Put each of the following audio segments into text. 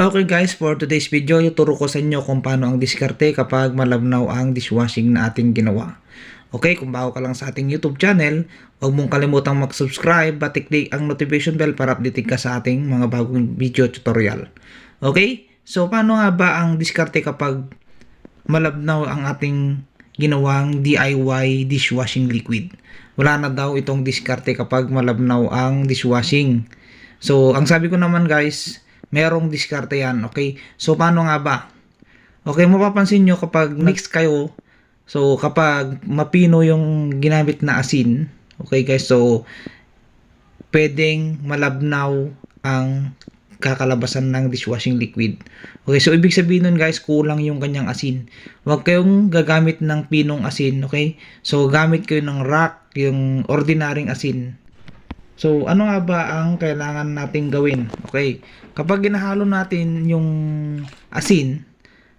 Okay guys, for today's video, ituro ko sa inyo kung paano ang diskarte kapag malabnaw ang dishwashing na ating ginawa. Okay, kung bago ka lang sa ating YouTube channel, huwag mong kalimutang mag-subscribe at i-click ang notification bell para update ka sa ating mga bagong video tutorial. Okay, so paano nga ba ang diskarte kapag malabnaw ang ating ginawang DIY dishwashing liquid? Wala na daw itong diskarte kapag malabnaw ang dishwashing. So, ang sabi ko naman guys, merong diskarte yan, okay? So, paano nga ba? Okay, mapapansin nyo kapag mix kayo, so kapag mapino yung ginamit na asin, okay guys, so pwedeng malabnaw ang kakalabasan ng dishwashing liquid. Okay, so ibig sabihin nun guys, kulang yung kanyang asin. Huwag kayong gagamit ng pinong asin, okay? So gamit kayo ng rock, yung ordinaryong asin. So, ano nga ba ang kailangan nating gawin? Okay, kapag ginahalo natin yung asin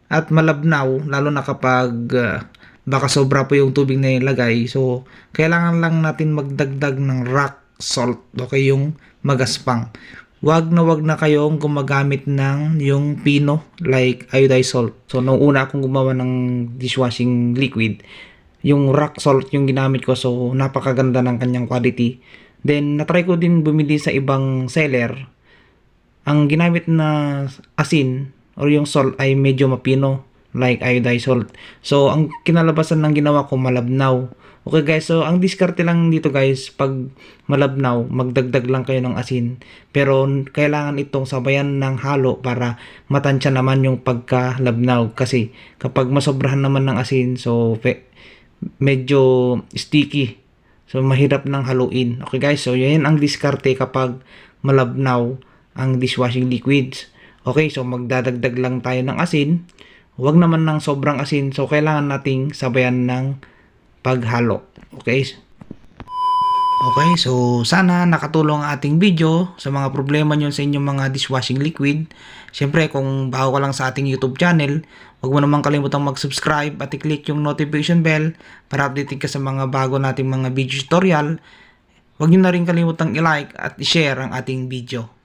at malabnaw, lalo na kapag ah, baka sobra po yung tubig na ilagay, so kailangan lang natin magdagdag ng rock salt, okay, yung magaspang. Wag na wag na kayong gumagamit ng yung pino like iodized salt. So, nung una akong gumawa ng dishwashing liquid, yung rock salt yung ginamit ko so napakaganda ng kanyang quality. Then natry ko din bumili sa ibang seller. Ang ginamit na asin or yung salt ay medyo mapino like iodized salt. So ang kinalabasan ng ginawa ko malabnaw. Okay guys, so ang diskarte lang dito guys, pag malabnaw, magdagdag lang kayo ng asin. Pero kailangan itong sabayan ng halo para matansya naman yung pagkalabnaw. Kasi kapag masobrahan naman ng asin, so medyo sticky. So, mahirap nang haluin. Okay guys, so yan ang diskarte kapag malabnaw ang dishwashing liquids. Okay, so magdadagdag lang tayo ng asin. Huwag naman ng sobrang asin. So, kailangan nating sabayan ng paghalo. Okay? Okay, so sana nakatulong ang ating video sa mga problema nyo sa inyong mga dishwashing liquid. Siyempre, kung bago ka lang sa ating YouTube channel, huwag mo naman kalimutang mag-subscribe at i-click yung notification bell para updated ka sa mga bago nating mga video tutorial. Huwag nyo na rin kalimutang i-like at i-share ang ating video.